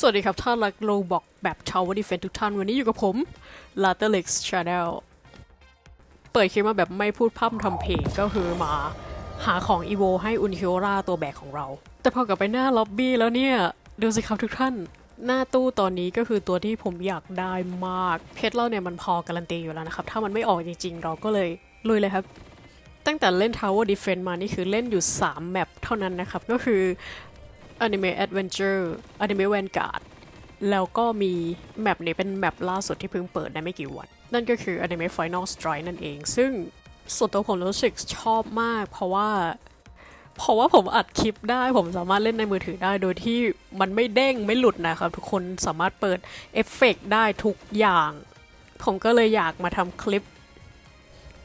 สวัสดีครับท่านรักโลบอกแบบ Tower Defense ทุกท่านวันนี้อยู่กับผม l a t e r l e x Channel เปิดคลิปมาแบบไม่พูดพร่ำทำเพลงก็คือมาหาของ e v o ให้อุน i ิโอราตัวแบกของเรา แต่พอกลับไปหน้าล็อบบี้แล้วเนี่ย ดูสิครับทุกท่าน หน้าตู้ตอนนี้ก็คือตัวที่ผมอยากได้มาก เพชรเราเนี่ยมันพอการันตีอยู่แล้วนะครับ ถ้ามันไม่ออกจริงๆ เราก็เลยลุยเลยครับตั้งแต่เล่น Tower Defense มานี่คือเล่นอยู่ 3 แมปเท่านั้นนะครับ ก็คือ Anime Adventure Anime Vanguard แล้วก็มีแมปนี้เป็นแมปล่าสุดที่เพิ่งเปิดได้ไม่กี่วัน นั่นก็คือ Anime Final Strike นั่นเอง ซึ่งส่วนตัวผมรู้สึกชอบมาก เพราะว่า เพราะว่าผมอัดคลิปได้ ผมสามารถเล่นในมือถือได้โดยที่มันไม่เด้งไม่หลุดนะครับ ทุกคนสามารถเปิดเอฟเฟกต์ได้ทุกอย่าง ผมก็เลยอยากมาทำคลิป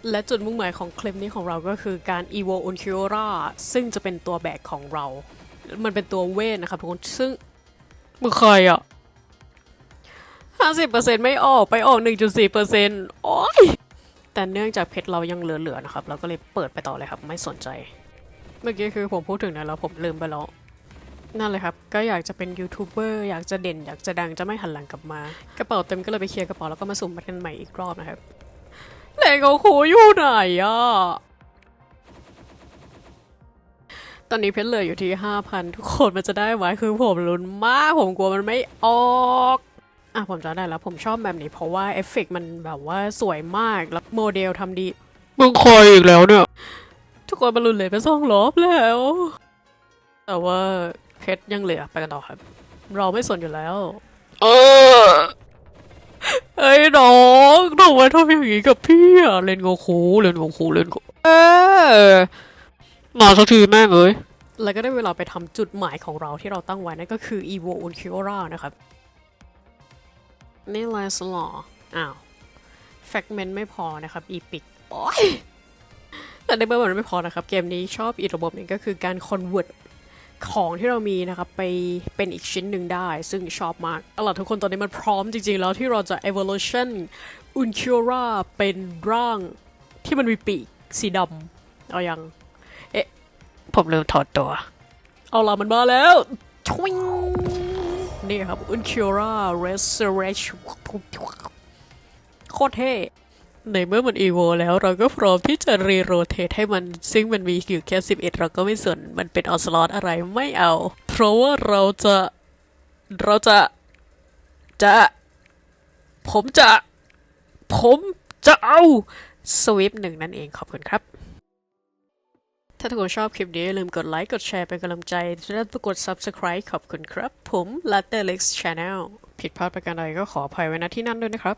และจุดมุ่งหมายของคลิปนี้ของเราก็คือการ Evo u n c u r a ซึ่งจะเป็นตัวแบกของเรา มันเป็นตัวเวทนะครับทุกคนซึ่งมึงใครอะห้าสิบเปอร์เซ็นไม่ออกไปออกหนึ่งจุดสี่เปอร์เซ็นโอ้ยแต่เนื่องจากเพชรเรายังเหลือๆนะครับ เราก็เลยเปิดไปต่อเลยครับ ไม่สนใจ เมื่อกี้คือผมพูดถึงนะแล้วผมลืมไปแล้วนั่นเลยครับ ก็อยากจะเป็นยูทูบเบอร์อยากจะเด่น อยากจะดังจะไม่หันหลังกลับมา กระเป๋าเต็มก็เลยไปเคลียร์กระเป๋าแล้วก็มาสุ่มมันกันใหม่อีกรอบนะครับเลโกคูอยู่ไหนอะ ตอนนี้เพชรเหลืออยู่ที่5,000ทุกคนมันจะได้ไหมคือผมลุ้นมาก ผมกลัวมันไม่ออกอะผมจะได้แล้วผมชอบแบบนี้เพราะว่าเอฟเฟกต์มันแบบว่าสวยมากแล้วโมเดลทำดีมึงคอยอีกแล้วเนี่ย ทุกคนมาลุ้นเลยไปสองรอบแล้ว แต่ว่าเพชรยังเหลือไปกันต่อครับ เราไม่สนอยู่แล้ว เออเอ้ยน้องทำไมทำอย่างนี้กับพี่อะเล่นโงคูเล่นโงคูเล่นโงเออ มาสักทีแม่งเอ้ย แล้วก็ได้เวลาไปทำจุดหมายของเราที่เราตั้งไว้นั่นก็คือ Evo u n c u r a นะครับ นี่ไลสลออ้าว แฟกเมนต์ไม่พอนะครับ อีพิกโอ้ยแต่ในเมื่อมันไม่พอนะครับ เกมนี้ชอบอีกระบบหนึ่งก็คือการ convert ของที่เรามีนะครับ ไปเป็นอีกชิ้นหนึ่งได้ ซึ่งชอบมากเอาล่ะทุกคนตอนนี้มันพร้อมจริง ๆ แล้วที่เราจะ evolution u n c u r a เป็นร่างที่มันมีปีกสีดำเอายัง เอ๊ะ ผมลืมถอดตัว เอาล่ะมันมาแล้วชวิงนี่ครับ u n c u r a Resurrection โคตรเท่ในเมื่อมันอีโวแล้วเราก็พร้อมที่จะรีโรเททให้มันซึ่งมันมีอยู่แค่ 11 เราก็ไม่สน มันเป็นออสลอตอะไรไม่เอา เพราะว่าเราจะ เราจะ จะ ผมจะ ผมจะเอาสวิปหนึ่งนั่นเองขอบคุณครับ ถ้าทุกคนชอบคลิปนี้อย่าลืมกดไลค์ กดแชร์เป็นกำลังใจและกด subscribe ขอบคุณครับ ผม Latte Lex Channel ผิดพลาดประการใดก็ขออภัยไว้ณที่นั่นด้วยนะครับ